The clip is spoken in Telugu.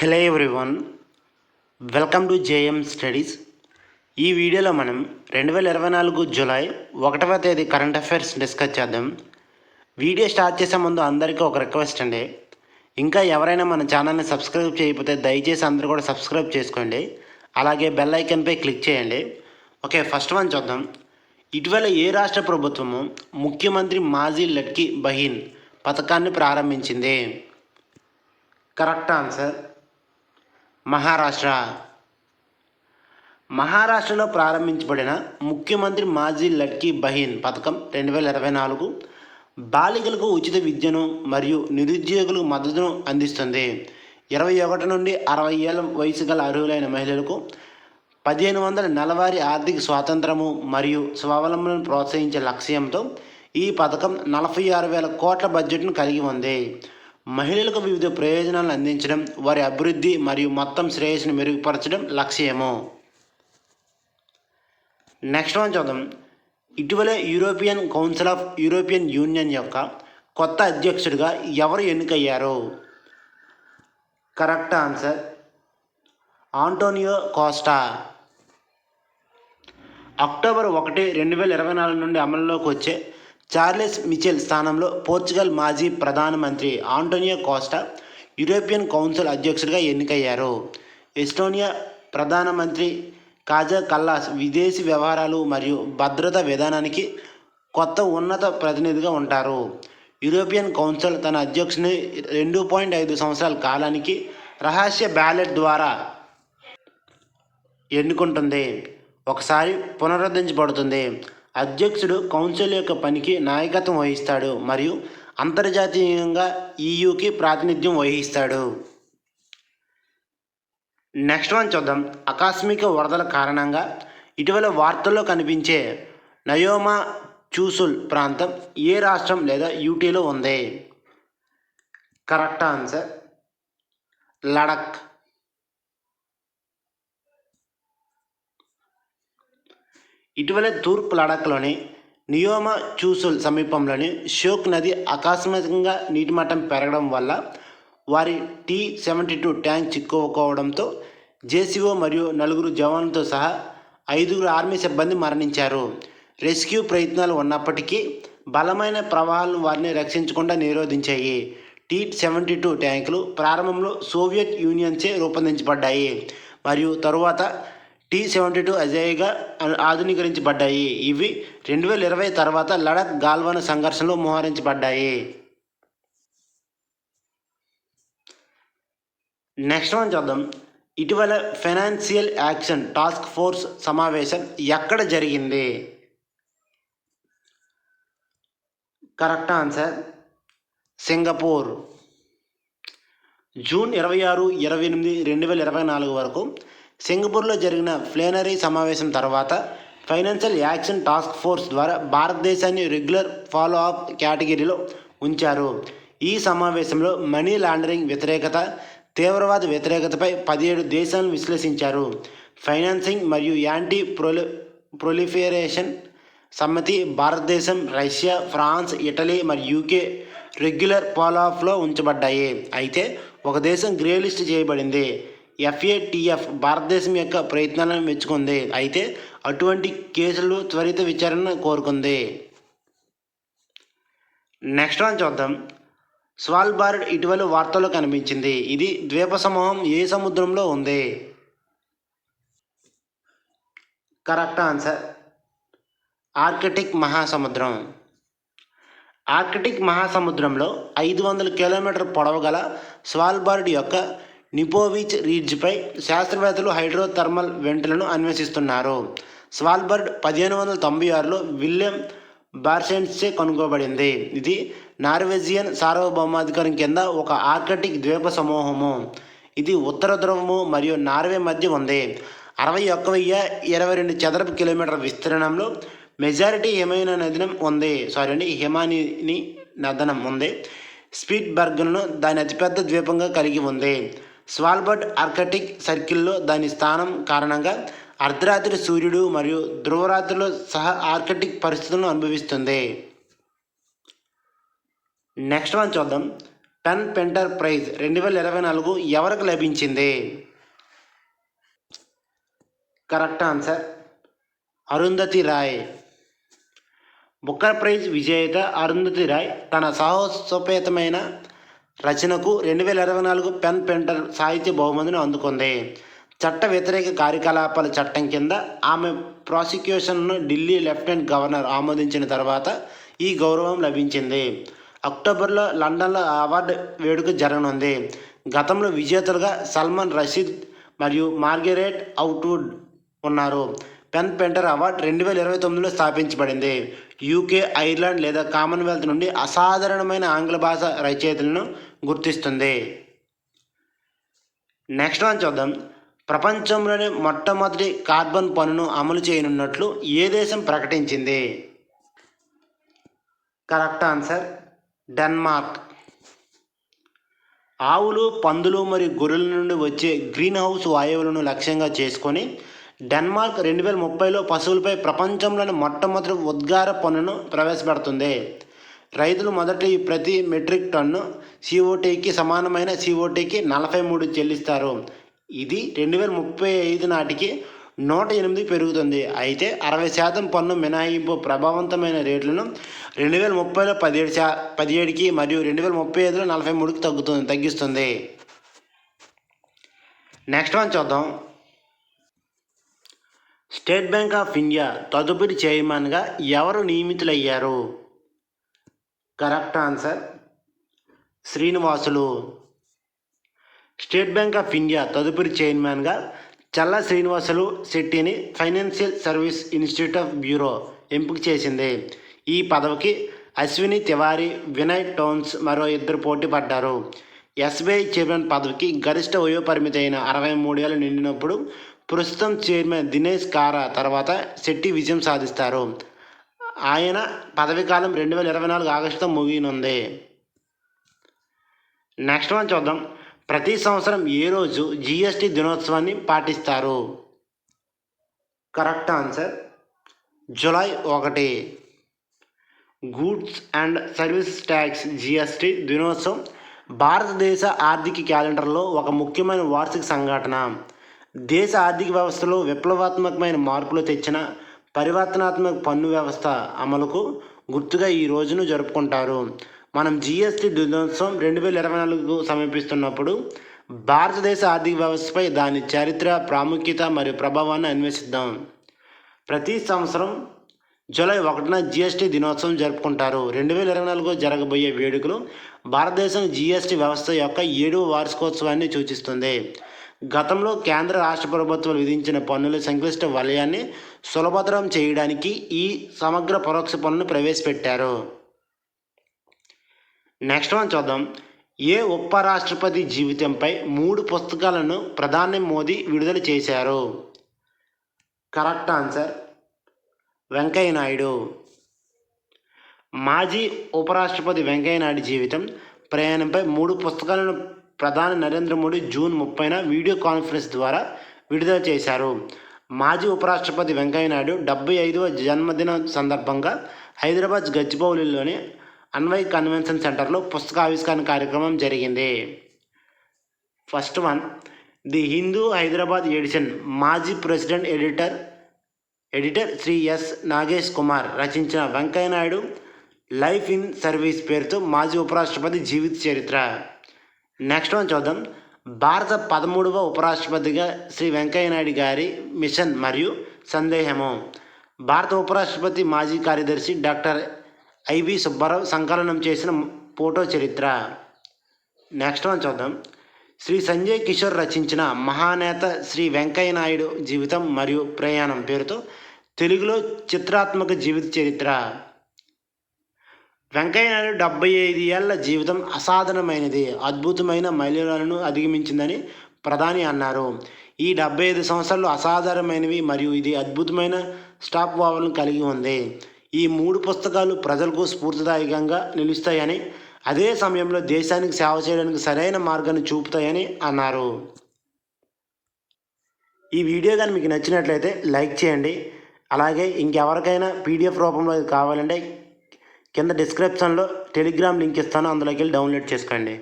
Hello everyone welcome to JM studies. ఈ వీడియోలో మనం రెండు వేల ఇరవై నాలుగు జూలై ఒకటవ తేదీ కరెంట్ అఫైర్స్ డిస్కస్ చేద్దాం. వీడియో స్టార్ట్ చేసే ముందు అందరికీ ఒక రిక్వెస్ట్ అండి. ఇంకా ఎవరైనా మన ఛానల్ని సబ్స్క్రైబ్ చేయకపోతే దయచేసి అందరూ కూడా సబ్స్క్రైబ్ చేసుకోండి. అలాగే బెల్ ఐకన్పై క్లిక్ చేయండి. ఓకే ఫస్ట్ వన్ చూద్దాం. ఇటీవల ఏ రాష్ట్ర ప్రభుత్వము ముఖ్యమంత్రి మాజీ లడ్కి బహీన్ పథకాన్ని ప్రారంభించింది? Correct answer Maharashtra. మహారాష్ట్రలో ప్రారంభించబడిన ముఖ్యమంత్రి మాజీ లడ్కీ బహీన్ పథకం రెండు వేల ఇరవై నాలుగు బాలికలకు ఉచిత విద్యను మరియు నిరుద్యోగులకు మద్దతును అందిస్తుంది. ఇరవై ఒకటి నుండి అరవై ఏళ్ళ వయసు గల అర్హులైన మహిళలకు పదిహేను వందల నెలవారీ ఆర్థిక స్వాతంత్రము మరియు స్వావలంబనను ప్రోత్సహించే లక్ష్యంతో ఈ పథకం నలభై ఆరు వేల కోట్ల బడ్జెట్ను కలిగి ఉంది. మహిళలకు వివిధ ప్రయోజనాలను అందించడం వారి అభివృద్ధి మరియు మొత్తం శ్రేయస్సును మెరుగుపరచడం లక్ష్యము. నెక్స్ట్ వన్ చూద్దాం. ఇటీవలే European council of European union యొక్క కొత్త అధ్యక్షుడిగా ఎవరు ఎన్నికయ్యారు? Correct answer Antonio Costa October ఒకటి రెండు వేల ఇరవై నాలుగు నుండి అమల్లోకి వచ్చే చార్లెస్ మిచెల్ స్థానంలో పోర్చుగల్ మాజీ ప్రధానమంత్రి ఆంటోనియో కోస్టా యూరోపియన్ కౌన్సిల్ అధ్యక్షుడిగా ఎన్నికయ్యారు. ఎస్టోనియా ప్రధానమంత్రి కాజా కల్లాస్ విదేశీ వ్యవహారాలు మరియు భద్రతా విధానానికి కొత్త ఉన్నత ప్రతినిధిగా ఉంటారు. యూరోపియన్ కౌన్సిల్ తన అధ్యక్షుని రెండు పాయింట్ ఐదు సంవత్సరాల కాలానికి రహస్య బ్యాలెట్ ద్వారా ఎన్నుకుంటుంది. ఒకసారి పునరుద్ధరించబడుతుంది. అధ్యక్షుడు కౌన్సిల్ యొక్క పనికి నాయకత్వం వహిస్తాడు మరియు అంతర్జాతీయంగా ఈయూకి ప్రాతినిధ్యం వహిస్తాడు. నెక్స్ట్ వన్ చూద్దాం. ఆకస్మిక వరదల కారణంగా ఇటీవల వార్తల్లో కనిపించే నయోమా చూసుల్ ప్రాంతం ఏ రాష్ట్రం లేదా యూటీలో ఉంది? Correct answer Ladakh. ఇటీవలే తూర్పు లడాఖ్లోని నియోమా చూసుల్ సమీపంలోని షోక్ నది ఆకస్మికంగా నీటి మట్టం పెరగడం వల్ల వారి టీ సెవెంటీ టూ ట్యాంక్ చిక్కుకోవడంతో జేసీఓ మరియు నలుగురు జవాన్లతో సహా ఐదుగురు ఆర్మీ సిబ్బంది మరణించారు. రెస్క్యూ ప్రయత్నాలు ఉన్నప్పటికీ బలమైన ప్రవాహాలను వారిని రక్షించకుండా నిరోధించాయి. టీ సెవెంటీ టూ ట్యాంకులు ప్రారంభంలో సోవియట్ యూనియన్చే రూపొందించబడ్డాయి. మరియు తరువాత టీ సెవెంటీ టూ అజయ్గా ఆధునీకరించబడ్డాయి. ఇవి రెండు వేల ఇరవై తర్వాత లడక్ గాల్వాన్ సంఘర్షణలో మోహరించబడ్డాయి. నెక్స్ట్ వన్ చూద్దాం. ఇటీవల ఫైనాన్షియల్ యాక్షన్ టాస్క్ ఫోర్స్ సమావేశం ఎక్కడ జరిగింది? Correct answer Singapore. జూన్ ఇరవై ఆరు ఇరవై ఎనిమిది రెండు వేల ఇరవై నాలుగు వరకు సింగపూర్లో జరిగిన ప్లేనరీ సమావేశం తర్వాత ఫైనాన్షియల్ యాక్షన్ టాస్క్ ఫోర్స్ ద్వారా భారతదేశాన్ని రెగ్యులర్ ఫాలో అప్ కేటగిరీలో ఉంచారు. ఈ సమావేశంలో మనీ లాండరింగ్ వ్యతిరేకత తీవ్రవాద వ్యతిరేకతపై పదిహేడు దేశాలను విశ్లేషించారు. ఫైనాన్సింగ్ మరియు యాంటీ ప్రొలి ప్రొలిఫెరేషన్ సమ్మతి భారతదేశం రష్యా ఫ్రాన్స్ ఇటలీ మరియు యూకే రెగ్యులర్ ఫాలోఅప్లో ఉంచబడ్డాయి. అయితే ఒక దేశం గ్రే లిస్ట్ చేయబడింది. ఎఫ్ఏటిఎఫ్ భారతదేశం యొక్క ప్రయత్నాలను మెచ్చుకుంది. అయితే అటువంటి కేసులు త్వరిత విచారణ కోరుకుంది. నెక్స్ట్ వన్ చూద్దాం. స్వాల్బార్డ్ ఇటీవల వార్తల్లో కనిపించింది. ఇది ద్వీప సమూహం ఏ సముద్రంలో ఉంది? Correct answer. ఆర్కిటిక్ మహాసముద్రం. ఆర్కిటిక్ మహాసముద్రంలో ఐదు వందల కిలోమీటర్ పొడవు గల స్వాల్బార్డ్ యొక్క నిపోవిచ్ రీడ్జ్పై శాస్త్రవేత్తలు హైడ్రోథర్మల్ వెంటలను అన్వేషిస్తున్నారు. స్వాల్బర్డ్ పదిహేను వందల తొంభై ఆరులో విలియం బార్సెన్స్చే కనుగొబడింది ఇది నార్వేజియన్ సార్వభౌమాధికారం కింద ఒక ఆర్కటిక్ ద్వీప సమూహము. ఇది ఉత్తర ధ్రువము మరియు నార్వే మధ్య ఉంది. అరవై ఒక్క వెయ్యి ఇరవై రెండు చదరపు కిలోమీటర్ విస్తీర్ణంలో మెజారిటీ హిమాయన నదనం ఉంది. సారీ అండి హిమానిని నదనం ఉంది. స్పీట్ బర్గ్ను దాని అతిపెద్ద ద్వీపంగా కలిగి ఉంది. స్వాల్బర్డ్ ఆర్కటిక్ సర్కిల్లో దాని స్థానం కారణంగా అర్ధరాత్రి సూర్యుడు మరియు ధ్రువరాత్రిలో సహా ఆర్కటిక్ పరిస్థితులను అనుభవిస్తుంది. నెక్స్ట్ వన్ చూద్దాం. పెన్ పెంటర్ ప్రైజ్ రెండు వేల ఇరవై నాలుగు ఎవరికి లభించింది? Correct answer Arundhati Roy. Booker prize విజేత అరుంధతి రాయ్ తన సాహసోపేతమైన రచనకు రెండు వేల ఇరవై నాలుగు పెన్ పెంటర్ సాహిత్య బహుమతిని అందుకుంది. చట్ట వ్యతిరేక కార్యకలాపాల చట్టం కింద ఆమె ప్రాసిక్యూషన్ను ఢిల్లీ లెఫ్టినెంట్ గవర్నర్ ఆమోదించిన తర్వాత ఈ గౌరవం లభించింది. అక్టోబర్లో లండన్లో అవార్డు వేడుక జరగనుంది. గతంలో విజేతలుగా సల్మాన్ రషీద్ మరియు మార్గరెట్ అవుట్వుడ్ ఉన్నారు. పెన్ పెంటర్ అవార్డ్ రెండు వేల ఇరవై తొమ్మిదిలో స్థాపించబడింది. యూకే ఐర్లాండ్ లేదా కామన్వెల్త్ నుండి అసాధారణమైన ఆంగ్ల భాష రచయితలను గుర్తిస్తుంది. నెక్స్ట్ వన్ చూద్దాం. ప్రపంచంలోనే మొట్టమొదటి కార్బన్ పన్నును అమలు చేయనున్నట్లు ఏ దేశం ప్రకటించింది? Correct answer Denmark. ఆవులు పందులు మరియు గొర్రెల నుండి వచ్చే గ్రీన్ హౌస్ వాయువులను లక్ష్యంగా చేసుకొని డెన్మార్క్ రెండు వేల ముప్పైలో పశువులపై ప్రపంచంలోని మొట్టమొదటి ఉద్గార పన్నును ప్రవేశపెడుతుంది. రైతులు మొదటి ప్రతి మెట్రిక్ టన్ను సిఓటీకి సమానమైన సిఓటీకి నలభై మూడు చెల్లిస్తారు. ఇది రెండు వేల ముప్పై ఐదు నాటికి నూట ఎనిమిది పెరుగుతుంది. అయితే అరవై శాతం పన్ను మినహాయింపు ప్రభావవంతమైన రేట్లను రెండు వేల ముప్పైలో పదిహేడు శా పదిహేడుకి మరియు రెండు వేల ముప్పై ఐదులో నలభై మూడుకి తగ్గుతుంది తగ్గిస్తుంది. నెక్స్ట్ వన్ చూద్దాం. స్టేట్ బ్యాంక్ ఆఫ్ ఇండియా తదుపరి చైర్మన్గా ఎవరు నియమితులయ్యారు? Correct answer. Srinivasulu State Bank of India తదుపరి చైర్మన్గా Challa Srinivasulu శెట్టిని financial service institute of bureau ఎంపిక చేసింది. ఈ పదవికి అశ్విని తివారీ వినయ్ టోన్స్ మరో ఇద్దరు పోటీ పడ్డారు. ఎస్బీఐ చైర్మన్ పదవికి గరిష్ట వయో పరిమితి అయిన అరవై మూడేళ్ళు నిండినప్పుడు ప్రస్తుతం చైర్మన్ దినేష్ కారా తర్వాత శెట్టి విజయం సాధిస్తారు. ఆయన పదవీకాలం రెండు వేల ఇరవై నాలుగు ఆగస్టుతో ముగియనుంది. నెక్స్ట్ వన్ చూద్దాం. ప్రతి సంవత్సరం ఏ రోజు జిఎస్టి దినోత్సవాన్ని పాటిస్తారు? కరెక్ట్ ఆన్సర్ జులై ఒకటి. Goods and service tax GST దినోత్సవం భారతదేశ ఆర్థిక క్యాలెండర్లో ఒక ముఖ్యమైన వార్షిక సంఘటన. దేశ ఆర్థిక వ్యవస్థలో విప్లవాత్మకమైన మార్పులు తెచ్చిన పరివర్తనాత్మక పన్ను వ్యవస్థ అమలుకు గుర్తుగా ఈ రోజును జరుపుకుంటారు. మనం జిఎస్టి దినోత్సవం రెండు వేల ఇరవై నాలుగు సమీపిస్తున్నప్పుడు భారతదేశ ఆర్థిక వ్యవస్థపై దాని చరిత్ర ప్రాముఖ్యత మరియు ప్రభావాన్ని అన్వేషిద్దాం. ప్రతి సంవత్సరం జూలై ఒకటిన జిఎస్టీ దినోత్సవం జరుపుకుంటారు. రెండు వేల ఇరవై నాలుగు జరగబోయే వేడుకలు భారతదేశం జిఎస్టీ వ్యవస్థ యొక్క ఏడవ వార్షికోత్సవాన్ని సూచిస్తుంది. గతంలో కేంద్ర రాష్ట్ర ప్రభుత్వాలు విధించిన పన్నుల సంక్లిష్ట వలయాన్ని సులభతరం చేయడానికి ఈ సమగ్ర పరోక్ష పన్నును ప్రవేశపెట్టారు. నెక్స్ట్ వన్ చూద్దాం. ఏ ఉపరాష్ట్రపతి జీవితంపై మూడు పుస్తకాలను ప్రధాని మోదీ విడుదల చేశారు? Correct answer Venkaiah Naidu. మాజీ ఉపరాష్ట్రపతి వెంకయ్య నాయుడు జీవితం ప్రయాణంపై మూడు పుస్తకాలను ప్రధాని నరేంద్ర మోడీ జూన్ ముప్పైన వీడియో కాన్ఫరెన్స్ ద్వారా విడుదల చేశారు. మాజీ ఉపరాష్ట్రపతి వెంకయ్య నాయుడు డెబ్బై ఐదవ జన్మదిన సందర్భంగా హైదరాబాద్ గచ్చిబౌలిలోని అన్వయ్ కన్వెన్షన్ సెంటర్లో పుస్తక ఆవిష్కరణ కార్యక్రమం జరిగింది. First one the Hindu Hyderabad edition మాజీ president editor editor Shri S Nagesh Kumar రచించిన Venkaiah Naidu life in service పేరుతో మాజీ ఉపరాష్ట్రపతి జీవిత చరిత్ర. నెక్స్ట్ వన్ చూద్దాం. భారత పదమూడవ ఉపరాష్ట్రపతిగా శ్రీ వెంకయ్య నాయుడు గారి మిషన్ మరియు సందేహము. భారత ఉపరాష్ట్రపతి మాజీ కార్యదర్శి డాక్టర్ ఐవి సుబ్బారావు సంకలనం చేసిన ఫోటో చరిత్ర. నెక్స్ట్ వన్ చూద్దాం. శ్రీ సంజయ్ కిషోర్ రచించిన మహానేత శ్రీ వెంకయ్య నాయుడు జీవితం మరియు ప్రయాణం పేరుతో తెలుగులో చిత్రాత్మక జీవిత చరిత్ర. వెంకయ్య నాయుడు డెబ్బై ఐదు ఏళ్ళ జీవితం అసాధారణమైనది అద్భుతమైన మైలురాలను అధిగమించిందని ప్రధాని అన్నారు. ఈ డెబ్బై ఐదు సంవత్సరాలు అసాధారణమైనవి మరియు ఇది అద్భుతమైన స్టాప్ ఓవర్లను కలిగి ఉంది. ఈ మూడు పుస్తకాలు ప్రజలకు స్ఫూర్తిదాయకంగా నిలుస్తాయని అదే సమయంలో దేశానికి సేవ చేయడానికి సరైన మార్గాన్ని చూపుతాయని అన్నారు. ఈ వీడియో కానీ మీకు నచ్చినట్లయితే లైక్ చేయండి. అలాగే ఇంకెవరికైనా పీడిఎఫ్ రూపంలో కావాలంటే కింద డిస్క్రిప్షన్లో టెలిగ్రామ్ లింక్ ఇస్తాను. అందులోకి వెళ్ళి డౌన్లోడ్ చేసుకోండి.